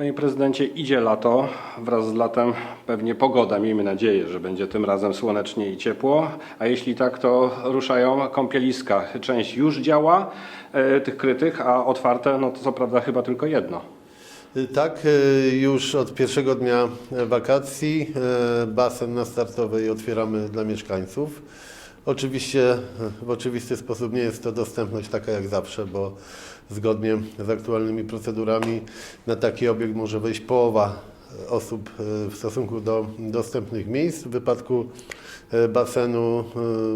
Panie prezydencie, idzie lato. Wraz z latem pewnie pogoda. Miejmy nadzieję, że będzie tym razem słonecznie i ciepło. A jeśli tak, to ruszają kąpieliska. Część już działa, e, tych krytych, a otwarte, no to co prawda chyba tylko jedno. Y, Tak, y, już od pierwszego dnia wakacji e, basen na startowej otwieramy dla mieszkańców. Oczywiście w oczywisty sposób nie jest to dostępność taka jak zawsze, bo zgodnie z aktualnymi procedurami na taki obiekt może wejść połowa osób e, w stosunku do dostępnych miejsc. W wypadku e, basenu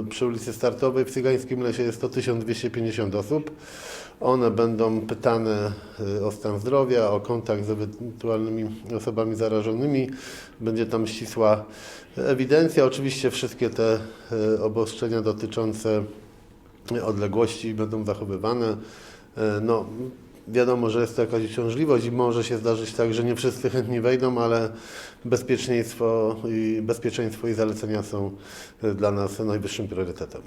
e, przy ulicy Startowej w Cygańskim Lesie jest to 1250 osób. One będą pytane o stan zdrowia, o kontakt z ewentualnymi osobami zarażonymi. Będzie tam ścisła ewidencja. Oczywiście wszystkie te obostrzenia dotyczące odległości będą zachowywane. No, wiadomo, że jest to jakaś uciążliwość i może się zdarzyć tak, że nie wszyscy chętni wejdą, ale bezpieczeństwo i, bezpieczeństwo i zalecenia są y, dla nas najwyższym priorytetem.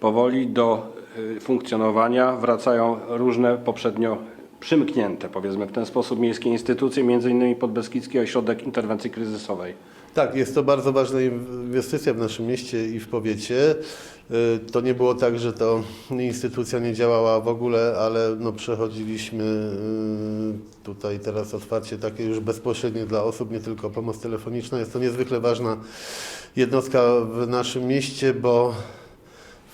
Powoli do y, funkcjonowania wracają różne poprzednio przymknięte, powiedzmy w ten sposób, miejskie instytucje, innymi Podbeskidzki Ośrodek Interwencji Kryzysowej. Tak, jest to bardzo ważna inwestycja w naszym mieście i w powiecie. Y, To nie było tak, że to instytucja nie działała w ogóle, ale no przechodziliśmy y, tutaj teraz otwarcie takie już bezpośrednie dla osób, nie tylko pomoc telefoniczna. Jest to niezwykle ważna jednostka w naszym mieście, bo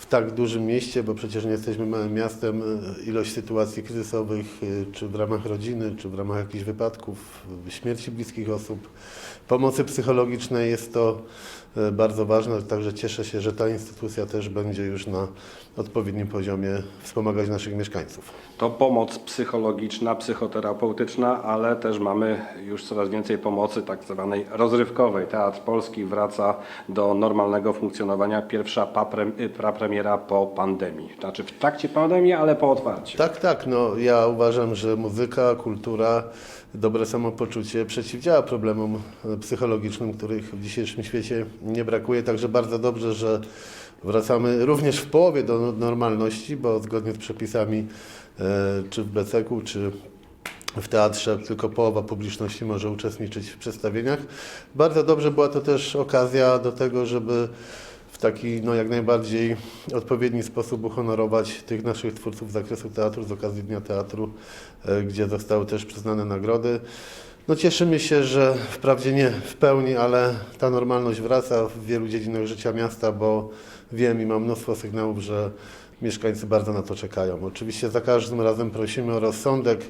w tak dużym mieście, bo przecież nie jesteśmy małym miastem, y, ilość sytuacji kryzysowych, y, czy w ramach rodziny, czy w ramach jakichś wypadków, y, śmierci bliskich osób, pomocy psychologicznej jest to bardzo ważne, także cieszę się, że ta instytucja też będzie już na odpowiednim poziomie wspomagać naszych mieszkańców. To pomoc psychologiczna, psychoterapeutyczna, ale też mamy już coraz więcej pomocy tak zwanej rozrywkowej. Teatr Polski wraca do normalnego funkcjonowania. Pierwsza paprem- y, prapremiera po pandemii. Znaczy w trakcie pandemii, ale po otwarciu. Tak, tak. No, ja uważam, że muzyka, kultura, dobre samopoczucie przeciwdziała problemom psychologicznym, których w dzisiejszym świecie nie brakuje. Także bardzo dobrze, że wracamy również w połowie do normalności, bo zgodnie z przepisami e, czy w BCK-u, czy w teatrze tylko połowa publiczności może uczestniczyć w przedstawieniach. Bardzo dobrze była to też okazja do tego, żeby w taki no, jak najbardziej odpowiedni sposób uhonorować tych naszych twórców z zakresu teatru z okazji Dnia Teatru, e, gdzie zostały też przyznane nagrody. No cieszymy się, że wprawdzie nie w pełni, ale ta normalność wraca w wielu dziedzinach życia miasta, bo wiem i mam mnóstwo sygnałów, że mieszkańcy bardzo na to czekają. Oczywiście za każdym razem prosimy o rozsądek,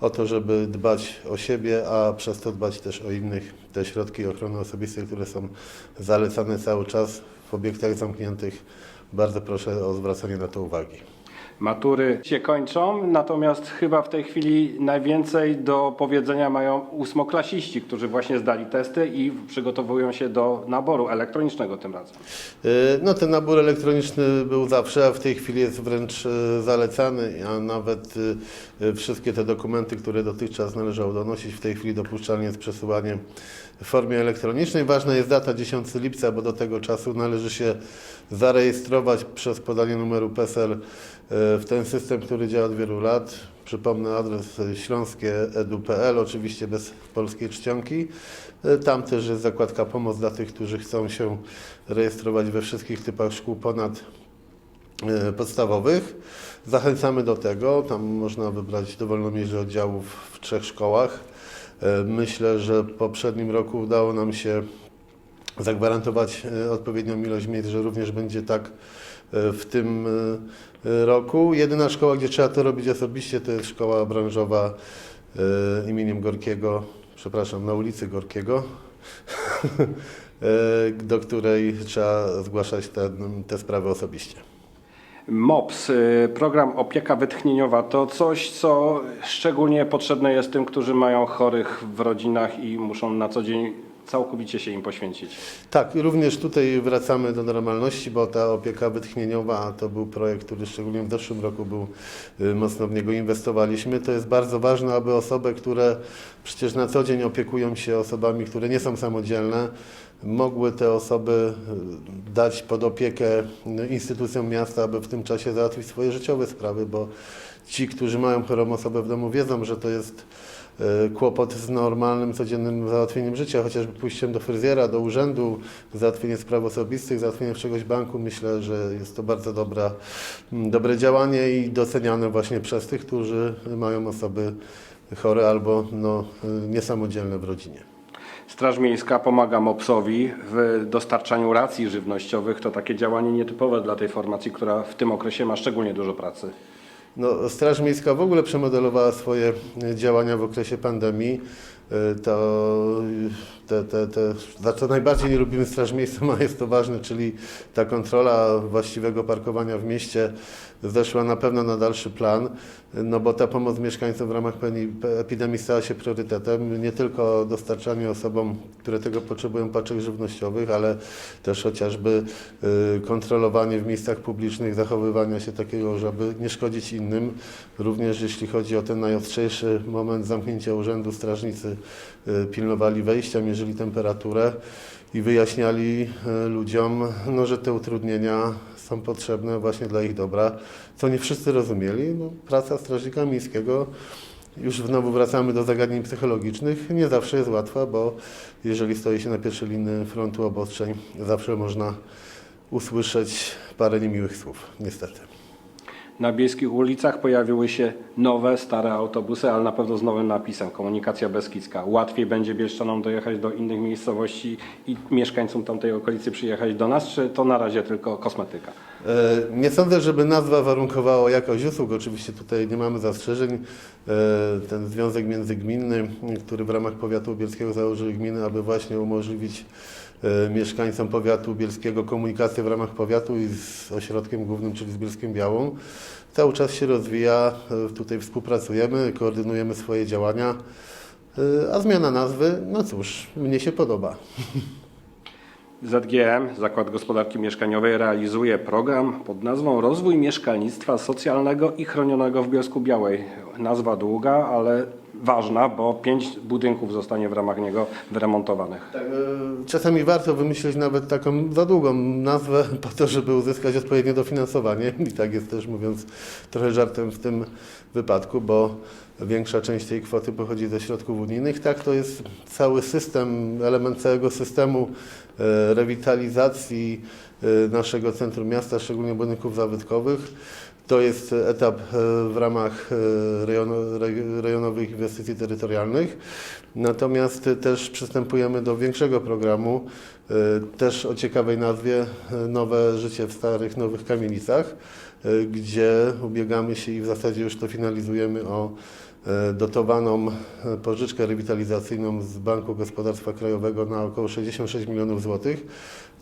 o to, żeby dbać o siebie, a przez to dbać też o innych. Te środki ochrony osobistej, które są zalecane cały czas obiektach zamkniętych, bardzo proszę o zwracanie na to uwagi. Matury się kończą, natomiast chyba w tej chwili najwięcej do powiedzenia mają ósmoklasiści, którzy właśnie zdali testy i przygotowują się do naboru elektronicznego tym razem. Y, No ten nabór elektroniczny był zawsze, a w tej chwili jest wręcz y, zalecany, a nawet y, wszystkie te dokumenty, które dotychczas należało donosić, w tej chwili dopuszczalne jest przesyłanie w formie elektronicznej. Ważna jest data 10 lipca, bo do tego czasu należy się zarejestrować przez podanie numeru PESEL w ten system, który działa od wielu lat. Przypomnę adres śląskie.edu.pl, oczywiście bez polskiej czcionki. Y, Tam też jest zakładka pomoc dla tych, którzy chcą się rejestrować we wszystkich typach szkół ponad e, podstawowych. Zachęcamy do tego. Tam można wybrać dowolną mierze oddziałów w trzech szkołach. E, Myślę, że w poprzednim roku udało nam się zagwarantować e, odpowiednią ilość miejsc, że również będzie tak e, w tym e, roku. Jedyna szkoła, gdzie trzeba to robić osobiście, to jest szkoła branżowa imieniem Gorkiego, przepraszam, na ulicy Gorkiego, do której trzeba zgłaszać te, te sprawy osobiście. MOPS, program opieka wytchnieniowa, to coś, co szczególnie potrzebne jest tym, którzy mają chorych w rodzinach i muszą na co dzień całkowicie się im poświęcić. Tak, również tutaj wracamy do normalności, bo ta opieka wytchnieniowa to był projekt, który szczególnie w zeszłym roku był, y, mocno w niego inwestowaliśmy. To jest bardzo ważne, aby osoby, które przecież na co dzień opiekują się osobami, które nie są samodzielne, mogły te osoby y, dać pod opiekę y, instytucjom miasta, aby w tym czasie załatwić swoje życiowe sprawy, bo ci, którzy mają chorą osobę w domu wiedzą, że to jest kłopot z normalnym, codziennym załatwieniem życia, chociażby pójściem do fryzjera, do urzędu, załatwienie spraw osobistych, załatwienie czegoś banku. Myślę, że jest to bardzo dobra, dobre działanie i doceniane właśnie przez tych, którzy mają osoby chore albo no, e, niesamodzielne w rodzinie. Straż Miejska pomaga MOPS-owi w dostarczaniu racji żywnościowych. To takie działanie nietypowe dla tej formacji, która w tym okresie ma szczególnie dużo pracy. No, Straż Miejska w ogóle przemodelowała swoje e, działania w okresie pandemii. E, To te, te, te, za co najbardziej nie lubimy Straż Miejską, a jest to ważne, czyli ta kontrola właściwego parkowania w mieście zeszła na pewno na dalszy plan, no bo ta pomoc mieszkańcom w ramach epidemii stała się priorytetem. Nie tylko dostarczanie osobom, które tego potrzebują paczek żywnościowych, ale też chociażby y, kontrolowanie w miejscach publicznych, zachowywania się takiego, żeby nie szkodzić innym. Również jeśli chodzi o ten najostrzejszy moment zamknięcia urzędu, strażnicy y, pilnowali wejścia, mierzyli temperaturę i wyjaśniali y, ludziom, no, że te utrudnienia są potrzebne właśnie dla ich dobra, co nie wszyscy rozumieli. No, praca strażnika miejskiego już znowu wracamy do zagadnień psychologicznych. Nie zawsze jest łatwa, bo jeżeli stoi się na pierwszej linii frontu obostrzeń, zawsze można usłyszeć parę niemiłych słów, niestety. Na bieskich ulicach pojawiły się nowe, stare autobusy, ale na pewno z nowym napisem. Komunikacja Beskidzka. Łatwiej będzie Bieszczanom dojechać do innych miejscowości i mieszkańcom tamtej okolicy przyjechać do nas, czy to na razie tylko kosmetyka? E, Nie sądzę, żeby nazwa warunkowała jakość usług. Oczywiście tutaj nie mamy zastrzeżeń. E, Ten związek międzygminny, który w ramach powiatu bielskiego założyły gminy, aby właśnie umożliwić mieszkańcom powiatu bielskiego komunikację w ramach powiatu i z ośrodkiem głównym, czyli z Bielskiem Białą, cały czas się rozwija. E, Tutaj współpracujemy, koordynujemy swoje działania. E, A zmiana nazwy, no cóż, mnie się podoba. ZGM, Zakład Gospodarki Mieszkaniowej, realizuje program pod nazwą Rozwój Mieszkalnictwa Socjalnego i Chronionego w Bielsku Białej. Nazwa długa, ale ważna, bo pięć budynków zostanie w ramach niego wyremontowanych. Tak, e, Czasami warto wymyślić nawet taką za długą nazwę po to, żeby uzyskać odpowiednie dofinansowanie. I tak jest też mówiąc trochę żartem w tym wypadku, bo większa część tej kwoty pochodzi ze środków unijnych. Tak, to jest cały system, element całego systemu e, rewitalizacji e, naszego centrum miasta, szczególnie budynków zabytkowych. To jest etap e, w ramach e, rejono, re- rejonowych inwestycji terytorialnych. Natomiast też przystępujemy do większego programu, e, też o ciekawej nazwie Nowe Życie w Starych Nowych Kamienicach, gdzie ubiegamy się i w zasadzie już to finalizujemy o dotowaną e, pożyczkę rewitalizacyjną z Banku Gospodarstwa Krajowego na około 66 milionów złotych,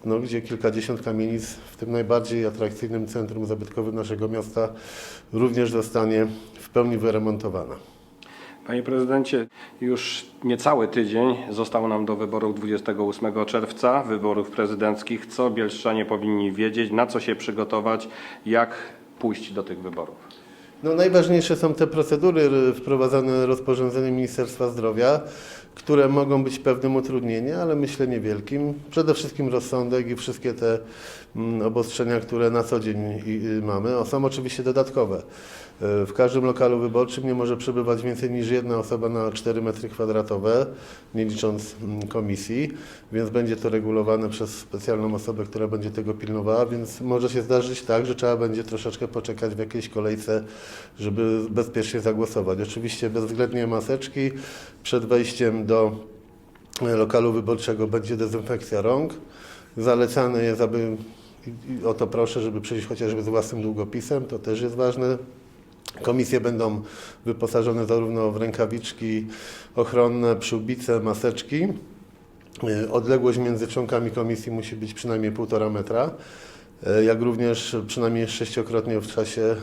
no, gdzie kilkadziesiąt kamienic w tym najbardziej atrakcyjnym centrum zabytkowym naszego miasta również zostanie w pełni wyremontowana. Panie prezydencie, już niecały tydzień został nam do wyborów 28 czerwca, wyborów prezydenckich. Co bielszczanie powinni wiedzieć, na co się przygotować, jak pójść do tych wyborów? No, najważniejsze są te procedury wprowadzane rozporządzeniem Ministerstwa Zdrowia, które mogą być pewnym utrudnieniem, ale myślę niewielkim. Przede wszystkim rozsądek i wszystkie te obostrzenia, które na co dzień i, i mamy. Są oczywiście dodatkowe. E, W każdym lokalu wyborczym nie może przebywać więcej niż jedna osoba na 4 metry kwadratowe, nie licząc mm, komisji, więc będzie to regulowane przez specjalną osobę, która będzie tego pilnowała, więc może się zdarzyć tak, że trzeba będzie troszeczkę poczekać w jakiejś kolejce, żeby bezpiecznie zagłosować. Oczywiście bezwzględnie maseczki. Przed wejściem do e, lokalu wyborczego będzie dezynfekcja rąk. Zalecane jest, aby i- o to proszę, żeby przyjść chociażby z własnym długopisem, to też jest ważne. Komisje będą wyposażone zarówno w rękawiczki ochronne, przyłbice, maseczki. E, Odległość między członkami komisji musi być przynajmniej 1,5 metra, e, jak również przynajmniej sześciokrotnie w czasie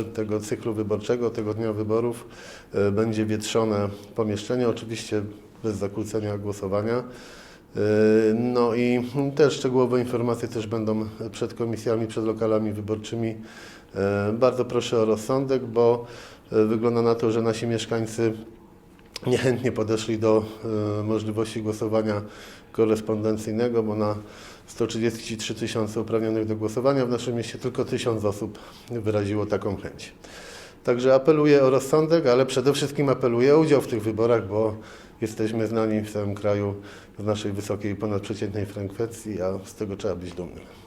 e, tego cyklu wyborczego, tego dnia wyborów będzie wietrzone pomieszczenie, oczywiście bez zakłócenia głosowania. E, No i te szczegółowe informacje też będą przed komisjami, przed lokalami wyborczymi. E, Bardzo proszę o rozsądek, bo e, wygląda na to, że nasi mieszkańcy niechętnie podeszli do możliwości głosowania korespondencyjnego, bo na 133 tysiące uprawnionych do głosowania w naszym mieście tylko 1000 osób wyraziło taką chęć. Także apeluję o rozsądek, ale przede wszystkim apeluję o udział w tych wyborach, bo jesteśmy znani w całym kraju z naszej wysokiej ponadprzeciętnej frekwencji, a z tego trzeba być dumnym.